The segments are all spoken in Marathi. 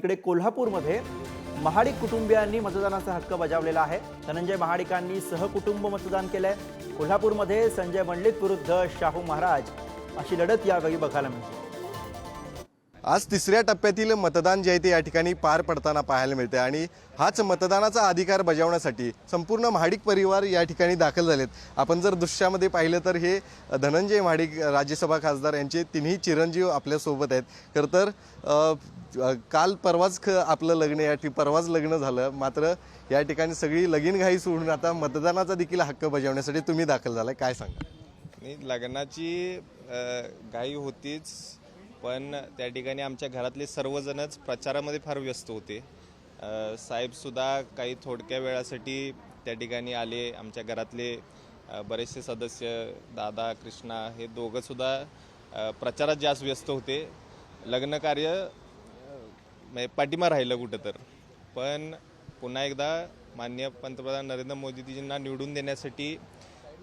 तिकडे कोल्हापूरमध्ये महाडिक कुटुंबियांनी मतदानाचा हक्क बजावलेला आहे. धनंजय महाडिकांनी सहकुटुंब मतदान केलंय. कोल्हापूरमध्ये संजय मंडलिक विरुद्ध शाहू महाराज अशी लढत यावेळी बघायला मिळते. आज तिसऱ्या टप्प्यातील मतदान जे आहे ते या ठिकाणी पार पडताना पाहायला मिळते आणि हाच मतदानाचा अधिकार बजावण्यासाठी संपूर्ण महाडिक परिवार या ठिकाणी दाखल झालेत. आपण जर दृश्यामध्ये पाहिलं तर हे धनंजय महाडिक राज्यसभा खासदार यांचे तिन्ही चिरंजीव आपल्यासोबत आहेत. खरं तर काल परवाच ख आपलं लग्न या ठिक परवाच लग्न झालं. मात्र या ठिकाणी सगळी लगीन घाई सोडून आता मतदानाचा देखील हक्क बजावण्यासाठी तुम्ही दाखल झालाय. काय सांगा नाही लग्नाची घाई होतीच. पण त्या ठिकाणी आमच्या घरातले सर्वजणच प्रचारामध्ये फार व्यस्त होते. साहेबसुद्धा काही थोडक्या वेळासाठी त्या ठिकाणी आले. आमच्या घरातले बरेचसे सदस्य दादा कृष्णा हे दोघंसुद्धा प्रचारात जास्त व्यस्त होते. लग्नकार्य म्हणजे पाठिंबा राहिलं कुठं तर. पण पुन्हा एकदा माननीय पंतप्रधान नरेंद्र मोदीजींना निवडून देण्यासाठी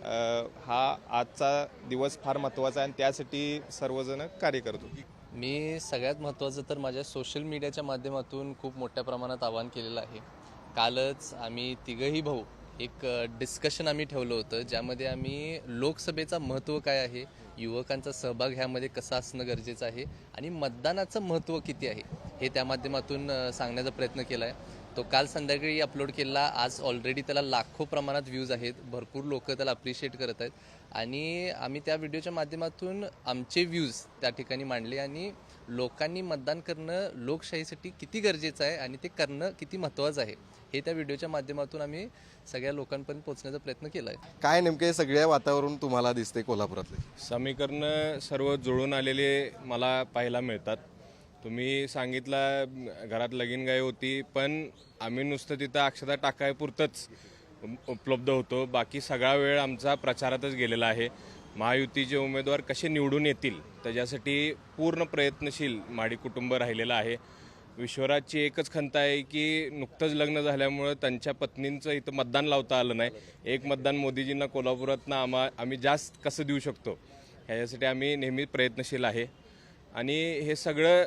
हा आजचा दिवस फार महत्त्वाचा आहे आणि त्यासाठी सर्वजण कार्य करतो. मी सगळ्यात महत्त्वाचं तर माझ्या सोशल मीडियाच्या माध्यमातून खूप मोठ्या प्रमाणात आवाहन केलेलं आहे. कालच आम्ही तिघही भाऊ एक डिस्कशन आम्ही ठेवलं होतं ज्यामध्ये आम्ही लोकसभेचं महत्त्व काय आहे युवकांचा सहभाग ह्यामध्ये कसा असणं गरजेचं आहे आणि मतदानाचं महत्त्व किती आहे हे त्या माध्यमातून सांगण्याचा प्रयत्न केला आहे तो काल संध्याकाळी अपलोड केला. आज ऑलरेडी त्याला लाखो प्रमाणात व्ह्यूज आहेत. भरपूर लोक त्याला अप्रिशिएट करत आहेत. आणि आम्ही त्या व्हिडिओच्या माध्यमातून आमचे व्ह्यूज त्या ठिकाणी मांडले आणि लोकांनी मतदान करणं लोकशाहीसाठी किती गरजेचं आहे आणि ते करणं किती महत्त्वाचं आहे हे त्या व्हिडिओच्या माध्यमातून आम्ही सगळ्या लोकांपर्यंत पोहोचण्याचा प्रयत्न केला आहे काय नेमके सगळ्या वातावरण तुम्हाला दिसते कोल्हापुरातले? समीकरणं सर्व जुळून आलेले मला पाहायला मिळतात. तुम्ही सांगितलं घरात लगीन गाय होती पण आम्ही नुसतं तिथं अक्षता टाकायपुरतंच उपलब्ध होतो. बाकी सगळा वेळ आमचा प्रचारातच गेलेला आहे. महायुतीचे उमेदवार कसे निवडून येतील त्याच्यासाठी पूर्ण प्रयत्नशील माडी कुटुंब राहिलेलं आहे. विश्वराजची एकच खंत आहे की नुकतंच लग्न झाल्यामुळं त्यांच्या पत्नींचं इथं मतदान लावता आलं नाही. एक मतदान मोदीजींना कोल्हापुरातनं आम्हा आम्ही जास्त कसं देऊ शकतो? ह्याच्यासाठी आम्ही नेहमी प्रयत्नशील आहे. आणि हे सगळं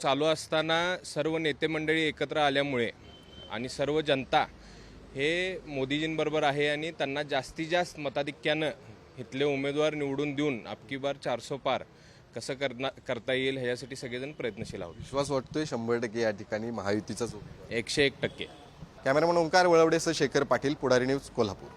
चालू असताना सर्व नेते मंडळी एकत्र आल्यामुळे आणि सर्व जनता हे मोदीजींबरोबर आहे आणि त्यांना जास्तीत जास्त मताधिक्यानं इथले उमेदवार निवडून देऊन अबकी बार चारसो पार कसं करना करता येईल ह्याच्यासाठी सगळेजण प्रयत्नशील आहोत. विश्वास वाटतोय शंभर टक्के या ठिकाणी महायुतीचाच एकशे एक टक्के. कॅमेरामन ओंकार वळवडेसह शेखर पाटील पुढारी न्यूज कोल्हापूर.